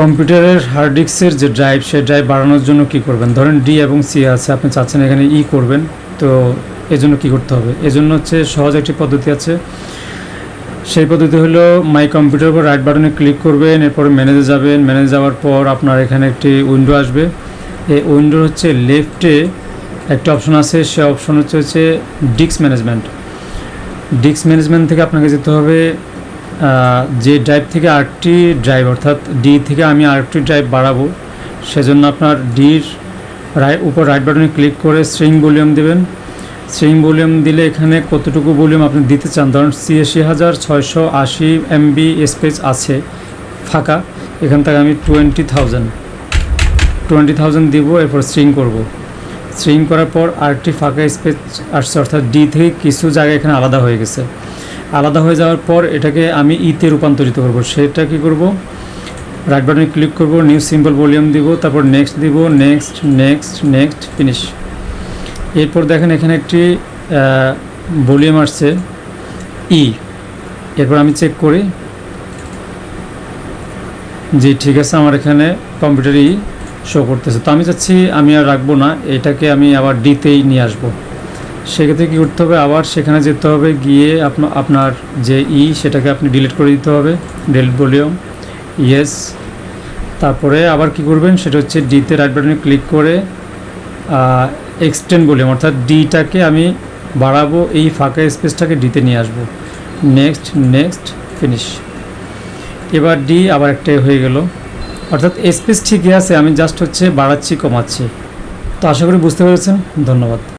কম্পিউটারের হার্ড ডিস্কের যে ড্রাইভ সেই ড্রাইভ বাড়ানোর জন্য কি করবেন? ধরেন ডি এবং সি আছে, আপনি চাচ্ছেন এখানে ই করবেন, তো এজন্য কি করতে হবে? এজন্য হচ্ছে সহজ একটি পদ্ধতি আছে। সেই পদ্ধতি হলো মাই কম্পিউটার উপর রাইট বাটনে ক্লিক করবেন, এরপরে ম্যানেজে যাবেন। ম্যানেজে যাওয়ার পর আপনার এখানে একটি উইন্ডো আসবে। এই উইন্ডোর হচ্ছে লেফটে একটা অপশন আছে, সে অপশন হচ্ছে হচ্ছে ডিস্ক ম্যানেজমেন্ট ডিস্ক ম্যানেজমেন্ট থেকে আপনাকে যেতে হবে যে ড্রাইভ থেকে আরটি ড্রাইভ অর্থাৎ ডি থেকে আমি আরেকটি ড্রাইভ বাড়াবো, সেজন্য আপনার ডির রাইট উপর রাইট বাটনে ক্লিক করে স্ট্রিং ভলিউম দেবেন। স্ট্রিং ভলিউম দিলে এখানে কতটুকু ভলিউম আপনি দিতে চান? ধরুন ছিয়াশি হাজার ছয়শো আশি এমবি স্পেস আছে, ফাঁকা, এখান থেকে আমি টোয়েন্টি থাউজেন্ড টোয়েন্টি থাউজেন্ড দিব, এরপর স্ট্রিং করব। স্ট্রিং করার পর আরেকটি ফাঁকা স্পেস আসছে, অর্থাৎ ডি থেকে কিছু জায়গা এখানে আলাদা হয়ে গেছে। আলাদা হয়ে যাওয়ার পর এটাকে আমি ইতে রূপান্তরিত করব। সেটা কি করব? রাইট বাটনে ক্লিক করব নিউ সিম্বল ভলিউম দিব, তারপর নেক্সট দিব নেক্সট নেক্সট নেক্সট ফিনিশ এরপর দেখেন এখানে একটি ভলিউম আসছে, ই। এরপর আমি চেক করি যে ঠিক আছে, আমার এখানে কম্পিউটারই শো করতেছে। তো আমি চাচ্ছি আমি আর রাখব না, এটাকে আমি আবার ডিতেই নিয়ে আসব। সেক্ষেত্রে কী করতে হবে? আবার সেখানে যেতে হবে, গিয়ে আপনা- আপনার যে ই, সেটাকে আপনি ডিলিট করে দিতে হবে ডিলিট ভলিউম ইয়েস তারপরে আবার কি করবেন? সেটা হচ্ছে ডিতে রাইট বাটনে ক্লিক করে এক্সটেন্ড ভলিউম অর্থাৎ ডিটাকে আমি বাড়াবো, এই ফাঁকা স্পেসটাকে ডিতে নিয়ে আসব। নেক্সট নেক্সট ফিনিশ এবার ডি আবার একটাই হয়ে গেল। অর্থাৎ স্পেস ঠিকই আছে, আমি জাস্ট হচ্ছে বাড়াচ্ছি, কমাচ্ছি। তো আশা করি বুঝতে পেরেছেন। ধন্যবাদ।